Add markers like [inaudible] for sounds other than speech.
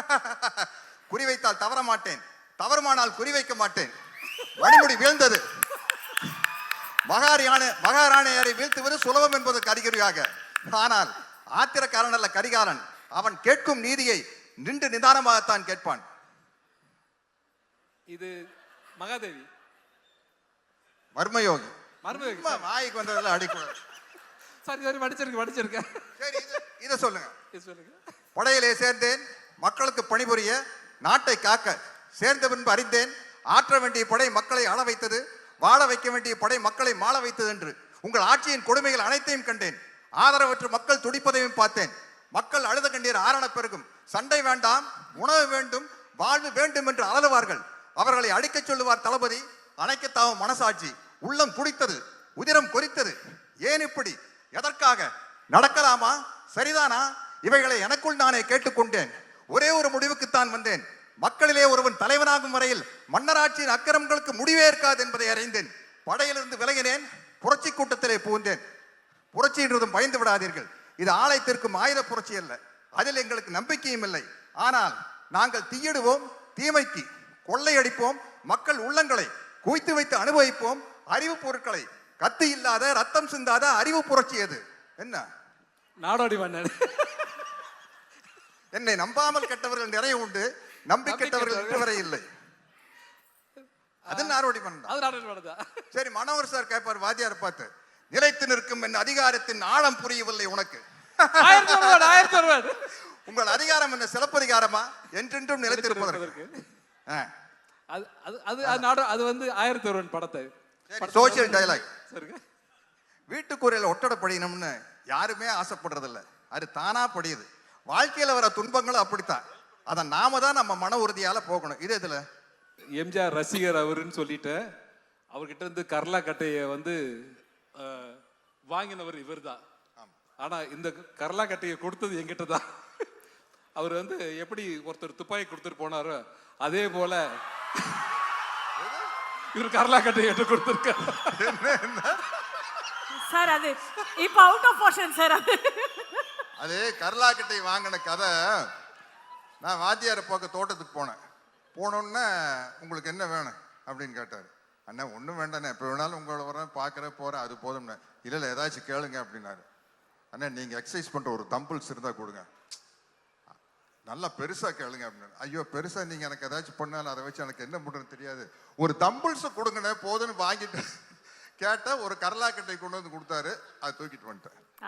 [laughs] குறிவைத்தால் தவற மாட்டேன். தவறுமானால் குறிவைக்க மாட்டேன். மணிமுடி வீழ்ந்தது. மகாரியான மகாராணியரை வீழ்த்துவது சுலபம் என்பதற்கு அறிகுறியாக ஆனால் ஆத்திரக்காரன் அல்ல கரிகாலன். அவன் கேட்கும் நீதியை நின்று நிதானமாகத்தான் கேட்பான். இது மகாதேவி. மர்மயோகி. மர்மயோகி. சும்மா வாய்க்கு வந்ததெல்லாம் அடிக்கூடாது சரி சரி படிச்சிருக்கு படிச்சிருக்கேன் சரி இது- சொல்லுங்க. இது சொல்லுங்க. படையிலே சேர்ந்தேன். மக்களுக்கு பணிபுரிய நாட்டை காக்க சேர்ந்த பின்பு அறிந்தேன். ஆற்ற வேண்டிய படை மக்களை ஆள வைத்தது வாழ வைக்க வேண்டிய படை மக்களை மாள வைத்தது என்று உங்கள் ஆட்சியின் கொடுமைகள் அனைத்தையும் கண்டேன். ஆதரவற்று மக்கள் துடிப்பதையும் பார்த்தேன். மக்கள் அழுத கண்ணீர் ஆரண பெருகும். சண்டை வேண்டாம் உணவு வேண்டும் வாழ்வு வேண்டும் என்று அலறுவார்கள். அவர்களை அடிக்கச் சொல்லுவார் தளபதி. அணைக்கத்தாவும் மனசாட்சி. உள்ளம் குடித்தது உதிரம் கொதித்தது. ஏன் இப்படி? எதற்காக? நடக்கலாமா? சரிதானா? இவைகளை எனக்குள் நானே கேட்டுக்கொண்டேன். ஒரே ஒரு முடிவுக்குத்தான் வந்தேன். மக்களிலே ஒருவன் தலைவனாகும் வரையில் மன்னராட்சியின் அக்கிரமங்களுக்கு முடிவே இருக்காது என்பதை அறிந்தேன். படையிலிருந்து விலகினேன் புரட்சி கூட்டத்திலே புகுந்தேன். புரட்சி என்றதும் பயந்து விடாதீர்கள். இது ஆலயத்திற்கும் ஆயுத புரட்சி அல்ல. அதில் எங்களுக்கு நம்பிக்கையும் இல்லை. ஆனால் நாங்கள் தீயிடுவோம் தீமைக்கு கொள்ளையடிப்போம் மக்கள் உள்ளங்களை குவித்து வைத்து அனுபவிப்போம். அறிவு பொருட்களை கத்தி இல்லாத ரத்தம் சிந்தாத அறிவு புரட்சி அது. என்ன? நாடோடி மன்னன். என்னை நம்பாமல் கெட்டவர்கள் நிறைய உண்டு. நம்பி கெட்டவர்கள் இன்று வரை இல்லை. அது நாரோடி பண்ணா சரி மனோகர் சார் கேட்பார் வாத்தியார் பார்த்து நிலைத்து நிற்கும் என் அதிகாரத்தின் ஆழம் புரியவில்லை உனக்கு. உங்கள் அதிகாரம் என்ன சிலப்பதிகாரமா? என்றென்றும் நிலைத்திருப்பதற்கு. அது அது அது வந்து ஆயிரத்தி ஒருவன் படத்தை. சோசியல் சரிங்க. வீட்டுக்குறையில் ஒட்டட படிக்கணும்னு யாருமே ஆசைப்படுறதில்ல. அது தானா படியுது. வாழ்க்கையில வர துன்பங்களும் அப்படித்தான். அதை நாம தான் நம்ம மன உறுதியால போகணும். இது இதுல எம்ஜிஆர் ரசிகர் அவருன்னு சொல்லிட்டு அவர்கிட்ட இருந்து கர்லா கட்டையை வந்து வாங்கினவர் இவர்தான். ஆனா இந்த கர்லா கட்டையை கொடுத்தது என்கிட்ட தான் அவர் வந்து எப்படி ஒருத்தர் துப்பாக்கி கொடுத்துட்டு போனாரோ அதே போல இவர் கர்லா கட்டையை என்கிட்ட கொடுத்துருக்காரு. சார் அது இப்போ அவுட் ஆஃப் போர்ஷன் சார் அது. அது கர்லாக்கட்டை வாங்கின கதை. நான் வாத்தியார் பார்க்க தோட்டத்துக்கு போனேன். போனோன்னே உங்களுக்கு என்ன வேணும்? அப்படின்னு கேட்டார். அண்ணா ஒன்றும் வேண்டாண்ணே. எப்போ வேணாலும் உங்களை வரேன் பார்க்குறேன் போகிறேன் அது போதும்ண்ணே. இல்லை இல்லை ஏதாச்சும் கேளுங்க அப்படின்னாரு. அண்ணா நீங்கள் எக்ஸசைஸ் பண்ணுற ஒரு தம்பிள்ஸ் இருந்தால் கொடுங்க. நல்லா பெருசாக கேளுங்க அப்படின்னு ஐயோ பெருசாக நீங்கள் எனக்கு ஏதாச்சும் பண்ணாலும் அதை வச்சு எனக்கு என்ன பண்ணுறதுன்னு தெரியாது. ஒரு தம்பிள்ஸை கொடுங்கண்ணே போதும்னு வாங்கிட்டு [laughs] கேட்டால் ஒரு கரலாக்கட்டை கொண்டு வந்து கொடுத்தாரு. அதை தூக்கிட்டு வந்துட்டேன்.